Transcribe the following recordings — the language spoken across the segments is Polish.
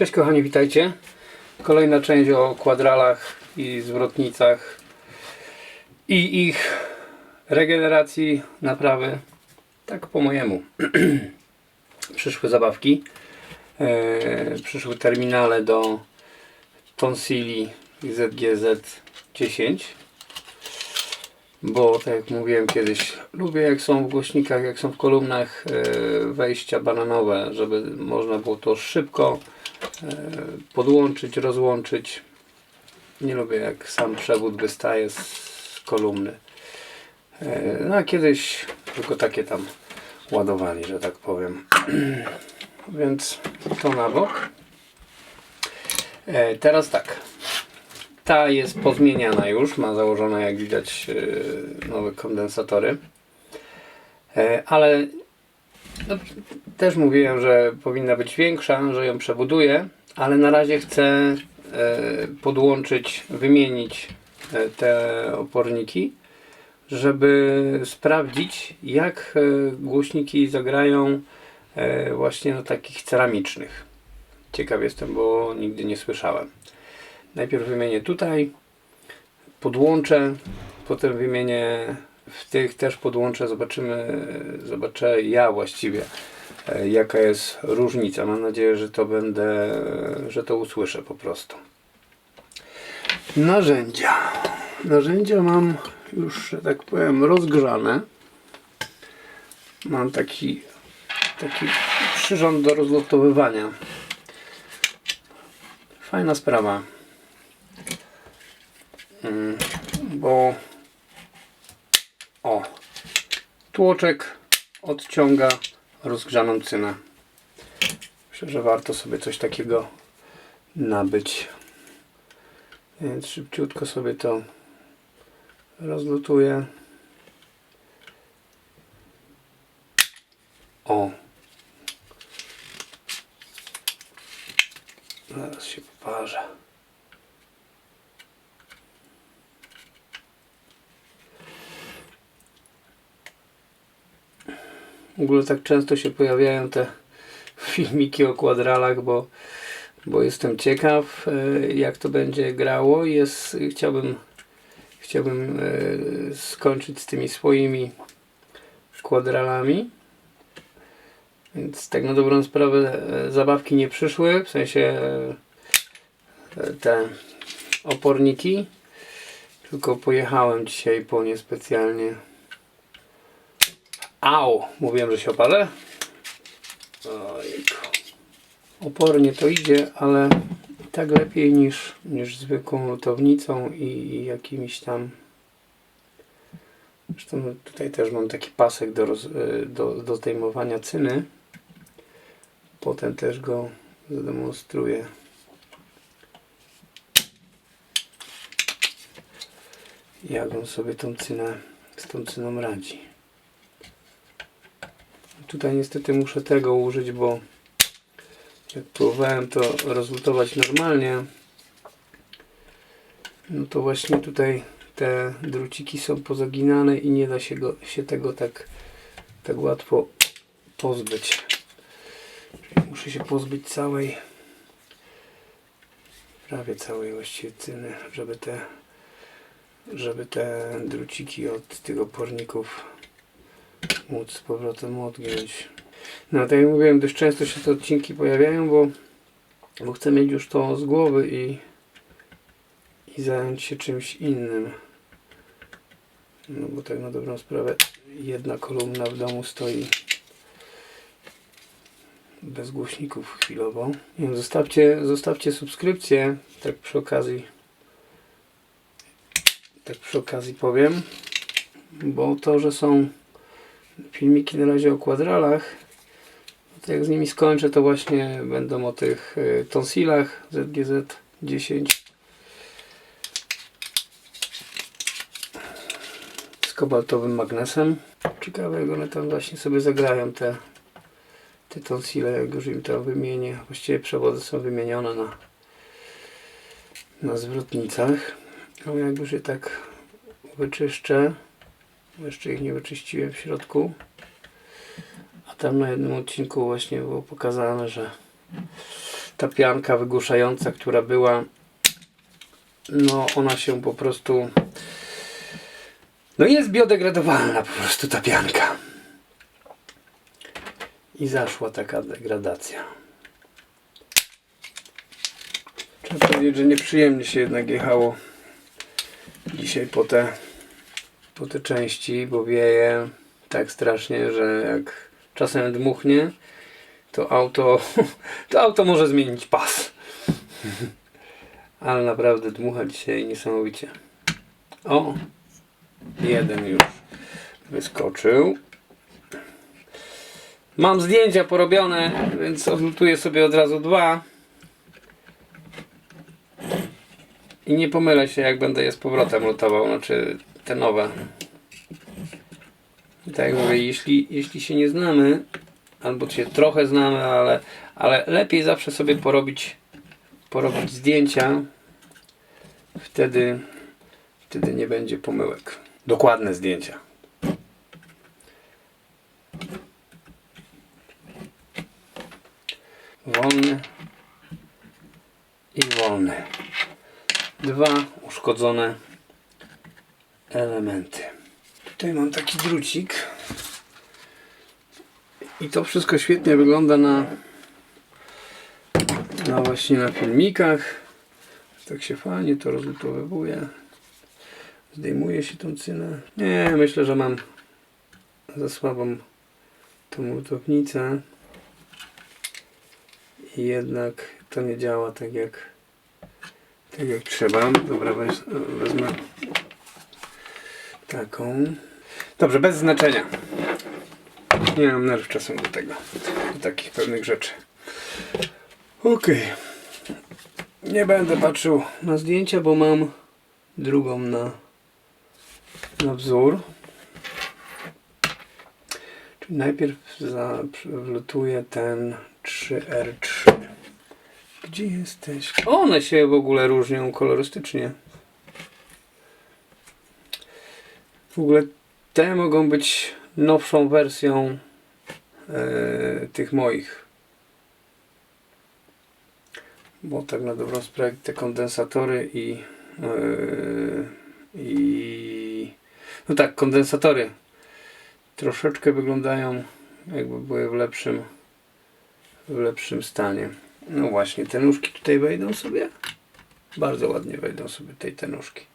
Cześć kochani, witajcie. Kolejna część o kwadralach i zwrotnicach i ich regeneracji, naprawy. Tak po mojemu. przyszły zabawki. E, przyszły terminale do Tonsili ZGZ 10 bo tak jak mówiłem kiedyś, lubię jak są w głośnikach, jak są w kolumnach e, wejścia bananowe, żeby można było to szybko podłączyć, rozłączyć. Nie lubię jak sam przewód wystaje z kolumny. E, No a kiedyś tylko takie tam ładowali, że tak powiem. Więc to na bok. E, Teraz tak. Ta jest pozmieniana już, ma założone jak widać e, nowe kondensatory. E, Ale no, też mówiłem, że powinna być większa, że ją przebuduję, ale na razie chcę e, podłączyć, wymienić e, te oporniki, żeby sprawdzić jak e, głośniki zagrają właśnie na takich ceramicznych. Ciekaw jestem, bo nigdy nie słyszałem. Najpierw wymienię tutaj, podłączę, potem wymienię w tych też podłączę, zobaczymy, zobaczę ja właściwie e, jaka jest różnica. Mam nadzieję, że to będę, że to usłyszę po prostu. Narzędzia. Narzędzia mam już, że tak powiem, rozgrzane. Mam taki, taki przyrząd do rozlotowywania. Fajna sprawa. Mm, Bo o, tłoczek odciąga rozgrzaną cynę. Myślę, że warto sobie coś takiego nabyć. Więc szybciutko sobie to rozlutuję. O. Zaraz się poparzę. W ogóle tak często się pojawiają te filmiki o kwadralach, bo, bo jestem ciekaw e, jak to będzie grało. Jest, chciałbym chciałbym e, skończyć z tymi swoimi kwadralami. Więc tak na dobrą sprawę e, zabawki nie przyszły, w sensie te oporniki. Tylko pojechałem dzisiaj po nie specjalnie. Au! Mówiłem, że się opalę. Ojku. Opornie to idzie, ale tak lepiej niż, niż zwykłą lutownicą i, i jakimiś tam. Zresztą tutaj też mam taki pasek do, roz, y, do, do zdejmowania cyny. Potem też go zademonstruję. Jak on sobie tą cynę, z tą cyną radzi. Tutaj niestety muszę tego użyć, bo jak próbowałem to rozlutować normalnie, no to właśnie tutaj te druciki są pozaginane i nie da się, go, się tego tak, tak łatwo pozbyć. Muszę się pozbyć całej, prawie całej właściwie cyny, żeby te, żeby te druciki od tych oporników móc z powrotem odgiąć. No tak jak mówiłem, dość często się te odcinki pojawiają, bo, bo chcę mieć już to z głowy i, i zająć się czymś innym. No bo tak na dobrą sprawę jedna kolumna w domu stoi bez głośników chwilowo. Wiem, zostawcie, zostawcie subskrypcję, tak przy okazji tak przy okazji powiem, bo to, że są filmiki na razie o kwadralach, to jak z nimi skończę, to właśnie będą o tych y, tonsilach ZGZ 10 z kobaltowym magnesem. Ciekawe jak one tam właśnie sobie zagrają te, te tonsile, jak już im to wymienię. Właściwie przewody są wymienione na, na zwrotnicach. Ale jak już je tak wyczyszczę, bo jeszcze ich nie wyczyściłem w środku, a tam na jednym odcinku właśnie było pokazane, że ta pianka wygłuszająca, która była, no ona się po prostu, no jest biodegradowalna po prostu ta pianka. I zaszła taka degradacja. Trzeba powiedzieć, że nieprzyjemnie się jednak jechało dzisiaj po te, po te części, bo wieje tak strasznie, że jak czasem dmuchnie, to auto, to auto może zmienić pas. Ale naprawdę dmucha dzisiaj niesamowicie. O, jeden już wyskoczył. Mam zdjęcia porobione, więc odlutuję sobie od razu dwa. I nie pomylę się, jak będę je z powrotem lutował, znaczy te nowe. I tak jak mówię, jeśli, jeśli się nie znamy, albo się trochę znamy, ale, ale lepiej zawsze sobie porobić, porobić zdjęcia. Wtedy, wtedy nie będzie pomyłek. Dokładne zdjęcia. Wolny i wolny. Dwa uszkodzone elementy. Tutaj mam taki drucik. I to wszystko świetnie wygląda na, na właśnie na filmikach. Tak się fajnie to rozlutowywuje. Zdejmuje się tą cynę. Nie, myślę, że mam za słabą tą lutownicę. I jednak to nie działa tak jak tak jak trzeba. Dobra, wezmę taką. Dobrze, bez znaczenia. Nie mam nerw czasem do tego, do takich pewnych rzeczy. Okej. Nie będę patrzył na zdjęcia, bo mam drugą na, na wzór. Czyli najpierw wlutuję ten 3R3. Gdzie jesteś? One się w ogóle różnią kolorystycznie. W ogóle te mogą być nowszą wersją e, tych moich. Bo tak na dobrą sprawę te kondensatory i e, i no tak, kondensatory troszeczkę wyglądają jakby były w lepszym w lepszym stanie. No właśnie, te nóżki tutaj wejdą sobie. Bardzo ładnie wejdą sobie tej te nóżki.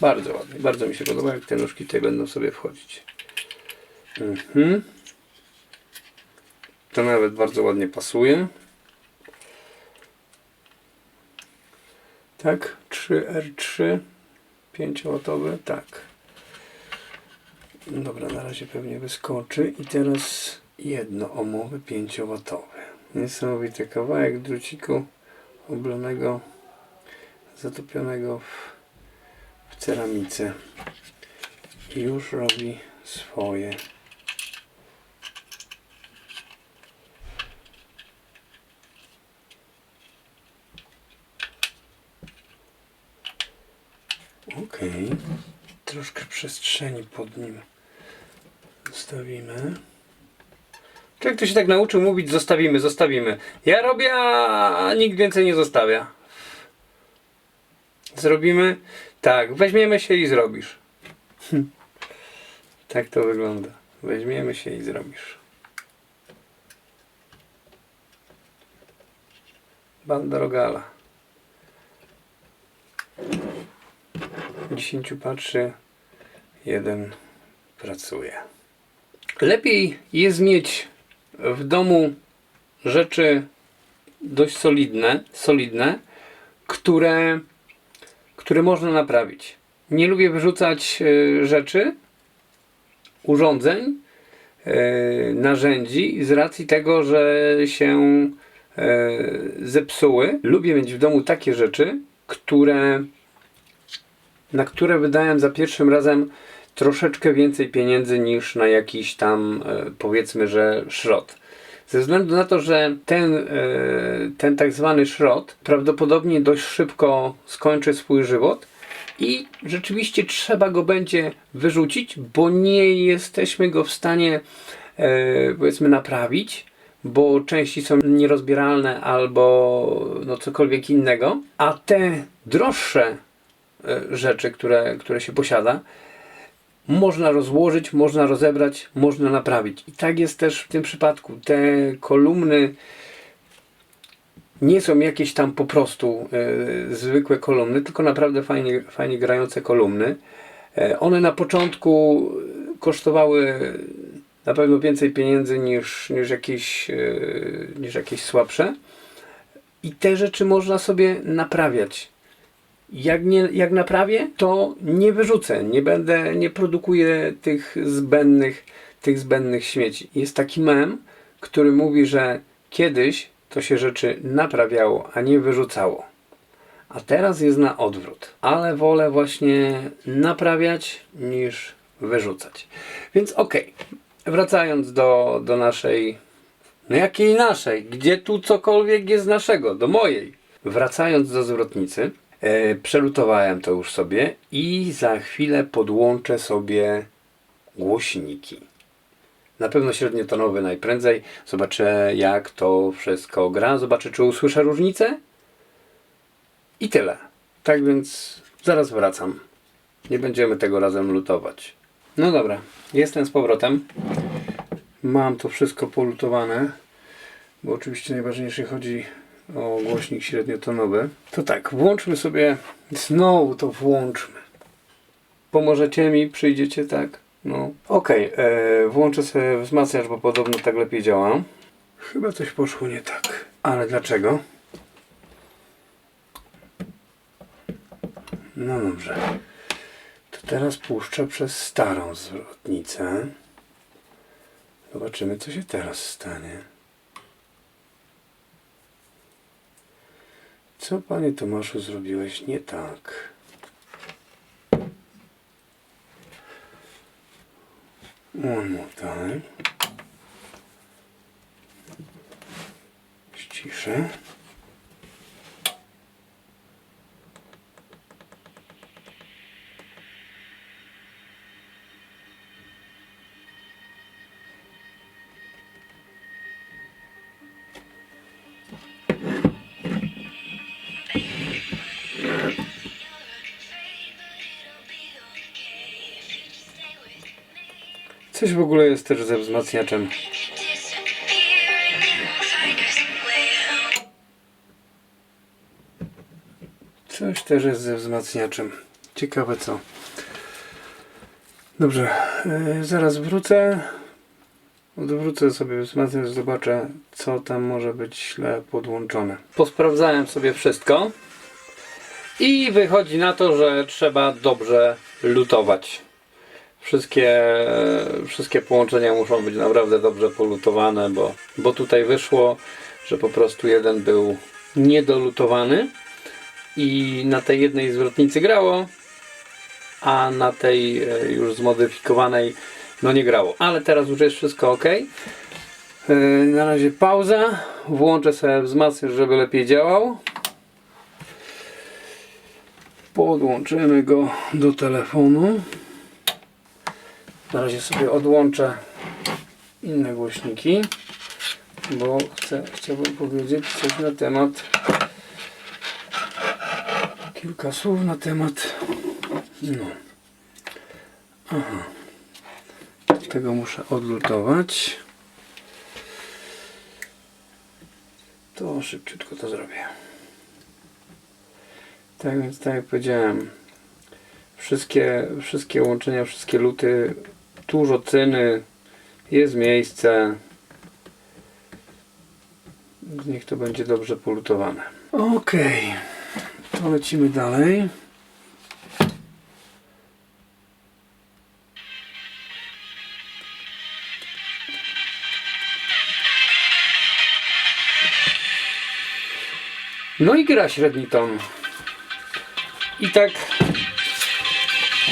Bardzo ładnie. Bardzo mi się podoba, jak te nóżki tutaj będą sobie wchodzić. Mhm. To nawet bardzo ładnie pasuje. Tak, 3R3 5W, tak. Dobra, na razie pewnie wyskoczy. I teraz jedno omowy 5W. Niesamowity kawałek druciku oblonego, zatopionego w ceramice. I już robi swoje. Okej. Troszkę przestrzeni pod nim zostawimy. Człowiek to się tak nauczył mówić zostawimy, zostawimy. Ja robię, a nikt więcej nie zostawia. Zrobimy? Tak, weźmiemy się i zrobisz. tak to wygląda. Weźmiemy się i zrobisz. Banda Rogala. Dziesięciu patrzy, jeden pracuje. Lepiej jest mieć w domu rzeczy dość solidne, solidne które, które można naprawić. Nie lubię wyrzucać e, rzeczy, urządzeń, e, narzędzi z racji tego, że się e, zepsuły. Lubię mieć w domu takie rzeczy, które na które wydałem za pierwszym razem troszeczkę więcej pieniędzy niż na jakiś tam powiedzmy, że szrot. Ze względu na to, że ten, e, ten tak zwany szrot prawdopodobnie dość szybko skończy swój żywot i rzeczywiście trzeba go będzie wyrzucić, bo nie jesteśmy go w stanie e, powiedzmy naprawić, bo części są nierozbieralne albo no cokolwiek innego, a te droższe e, rzeczy, które, które się posiada, można rozłożyć, można rozebrać, można naprawić. I tak jest też w tym przypadku. Te kolumny nie są jakieś tam po prostu e, zwykłe kolumny, tylko naprawdę fajnie, fajnie grające kolumny. E, one na początku kosztowały na pewno więcej pieniędzy niż, niż, jakieś, e, niż jakieś słabsze. I te rzeczy można sobie naprawiać. Jak, nie, jak naprawię, to nie wyrzucę, nie będę, nie produkuję tych zbędnych, tych zbędnych śmieci. Jest taki mem, który mówi, że kiedyś to się rzeczy naprawiało, a nie wyrzucało. A teraz jest na odwrót. Ale wolę właśnie naprawiać niż wyrzucać. Więc okej, wracając do, do naszej. No jakiej naszej? Gdzie tu cokolwiek jest naszego? Do mojej. Wracając do zwrotnicy, przelutowałem to już sobie i za chwilę podłączę sobie głośniki. Na pewno średniotonowy najprędzej. Zobaczę jak to wszystko gra. Zobaczę czy usłyszę różnicę. I tyle. Tak więc zaraz wracam. Nie będziemy tego razem lutować. No dobra, jestem z powrotem. Mam to wszystko polutowane, bo oczywiście najważniejsze chodzi o głośnik średniotonowy. To tak, włączmy sobie, znowu to włączmy. Pomożecie mi, przyjdziecie, tak? No. Okej, e, włączę sobie wzmacniacz, bo podobno tak lepiej działa. Chyba coś poszło nie tak. Ale dlaczego? No dobrze. To teraz puszczę przez starą zwrotnicę. Zobaczymy, co się teraz stanie. Co, panie Tomaszu, zrobiłeś nie tak? One more time. Ściszę. Coś w ogóle jest też ze wzmacniaczem. Coś też jest ze wzmacniaczem. Ciekawe co. Dobrze, yy, zaraz wrócę. Odwrócę sobie wzmacniacz, zobaczę co tam może być źle podłączone. Posprawdzałem sobie wszystko. I wychodzi na to, że trzeba dobrze lutować. Wszystkie, wszystkie połączenia muszą być naprawdę dobrze polutowane, bo, bo tutaj wyszło, że po prostu jeden był niedolutowany i na tej jednej zwrotnicy grało, a na tej e, już zmodyfikowanej no nie grało. Ale teraz już jest wszystko ok. E, Na razie pauza. Włączę sobie wzmacniacz, żeby lepiej działał. Podłączymy go do telefonu. Na razie sobie odłączę inne głośniki, bo chcę, chciałbym powiedzieć coś na temat kilka słów na temat no. Aha. Tego muszę odlutować. To szybciutko to zrobię. Tak więc tak jak powiedziałem wszystkie, wszystkie łączenia, wszystkie luty, dużo cyny, jest miejsce. Niech to będzie dobrze polutowane. Ok, to lecimy dalej. No i gra średni ton. I tak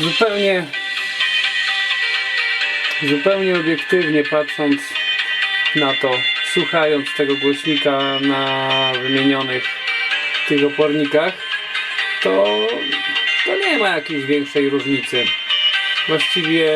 zupełnie zupełnie obiektywnie patrząc na to, słuchając tego głośnika na wymienionych tych opornikach, to, to nie ma jakiejś większej różnicy. Właściwie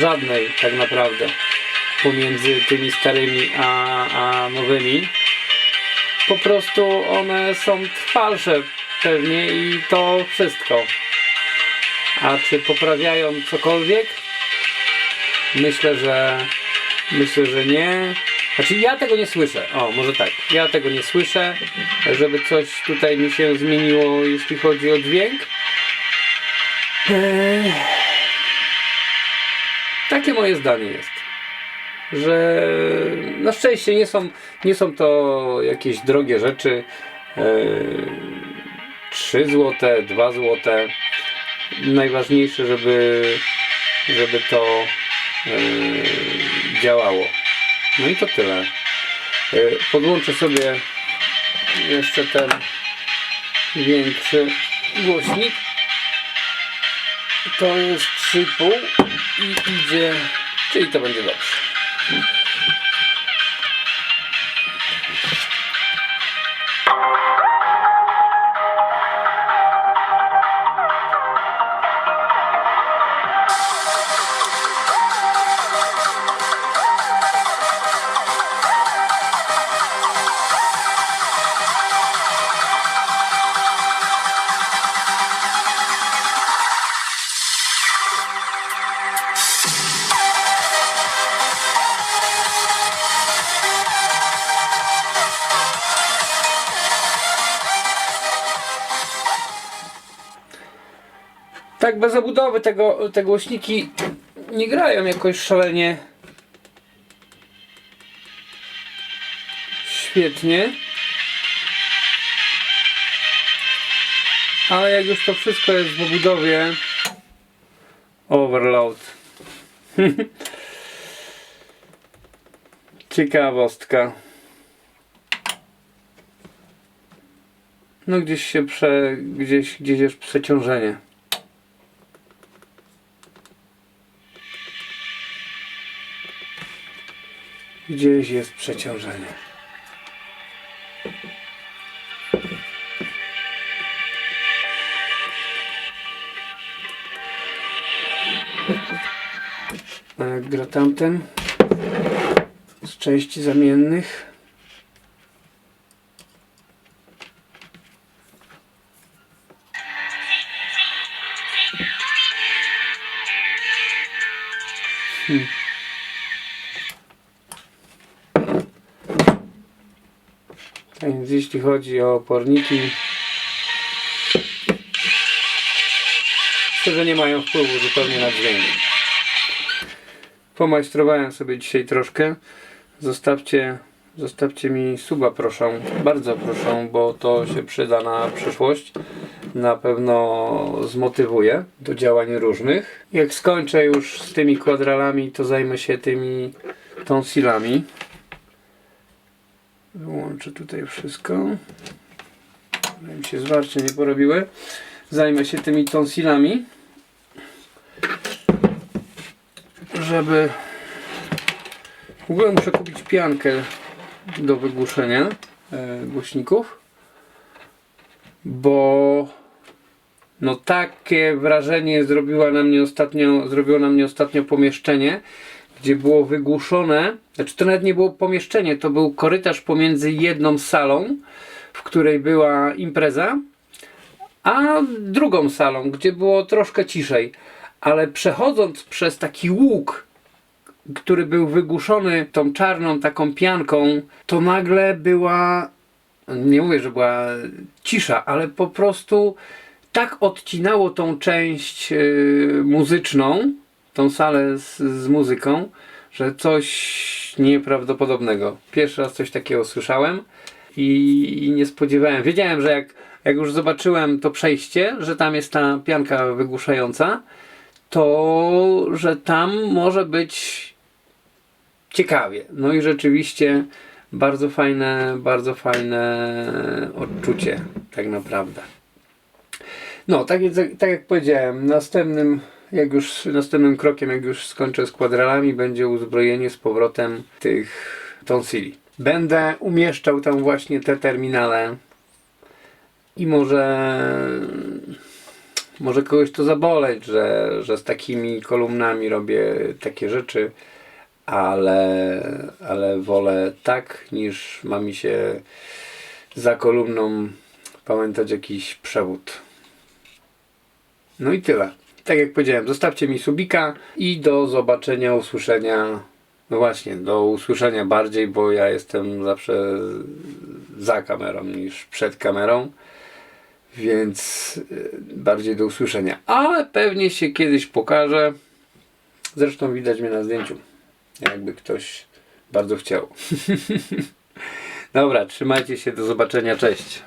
żadnej tak naprawdę pomiędzy tymi starymi a, nowymi. Po prostu one są trwalsze pewnie i to wszystko. A czy poprawiają cokolwiek? Myślę, że myślę, że nie. Znaczy ja tego nie słyszę. O, może tak. Ja tego nie słyszę, żeby coś tutaj mi się zmieniło, jeśli chodzi o dźwięk. Eee, takie moje zdanie jest. Że na szczęście nie są, nie są to jakieś drogie rzeczy. Eee, 3 złote, 2 złote. Najważniejsze, żeby, żeby to działało. No i to tyle. Eee, Podłączę sobie jeszcze ten większy głośnik. To jest 3,5 i idzie, czyli to będzie dobrze. Tak bez obudowy tego, te głośniki nie grają jakoś szalenie świetnie. Ale jak już to wszystko jest w obudowie overload. Ciekawostka. No gdzieś się prze, gdzieś, gdzieś jest przeciążenie. Gdzieś jest przeciążenie. A jak gra tamten? Z części zamiennych. Jeśli chodzi o oporniki, że nie mają wpływu zupełnie na dźwięk. Pomajstrowałem sobie dzisiaj troszkę. Zostawcie, zostawcie mi suba proszę, bardzo proszę, bo to się przyda na przyszłość. Na pewno zmotywuje do działań różnych. Jak skończę już z tymi kwadralami, to zajmę się tymi tonsilami. Wyłączę tutaj wszystko. Żeby mi się zwarcie nie porobiły. Zajmę się tymi tonsilami. Żeby... W ogóle muszę kupić piankę do wygłuszenia e, głośników. Bo no takie wrażenie zrobiła na mnie ostatnio, zrobiło na mnie ostatnio pomieszczenie, gdzie było wygłuszone, znaczy to nawet nie było pomieszczenie, to był korytarz pomiędzy jedną salą, w której była impreza, a drugą salą, gdzie było troszkę ciszej. Ale przechodząc przez taki łuk, który był wygłuszony tą czarną taką pianką, to nagle była, nie mówię, że była cisza, ale po prostu tak odcinało tą część yy, muzyczną, tą salę z, z muzyką, że coś nieprawdopodobnego. Pierwszy raz coś takiego słyszałem i, i nie spodziewałem. Wiedziałem, że jak, jak już zobaczyłem to przejście, że tam jest ta pianka wygłuszająca, to że tam może być ciekawie. No i rzeczywiście bardzo fajne, bardzo fajne odczucie, tak naprawdę. No, tak, tak jak powiedziałem, następnym, jak już, następnym krokiem, jak już skończę z kwadralami, będzie uzbrojenie z powrotem tych tonsili. Będę umieszczał tam właśnie te terminale i może może kogoś to zaboleć, że, że z takimi kolumnami robię takie rzeczy, ale, ale wolę tak, niż ma mi się za kolumną pamiętać jakiś przewód. No i tyle. Tak jak powiedziałem, zostawcie mi subika i do zobaczenia, usłyszenia. No właśnie, do usłyszenia bardziej, bo ja jestem zawsze za kamerą niż przed kamerą. Więc y, bardziej do usłyszenia. Ale pewnie się kiedyś pokaże. Zresztą widać mnie na zdjęciu. Jakby ktoś bardzo chciał. Dobra, trzymajcie się, do zobaczenia, cześć.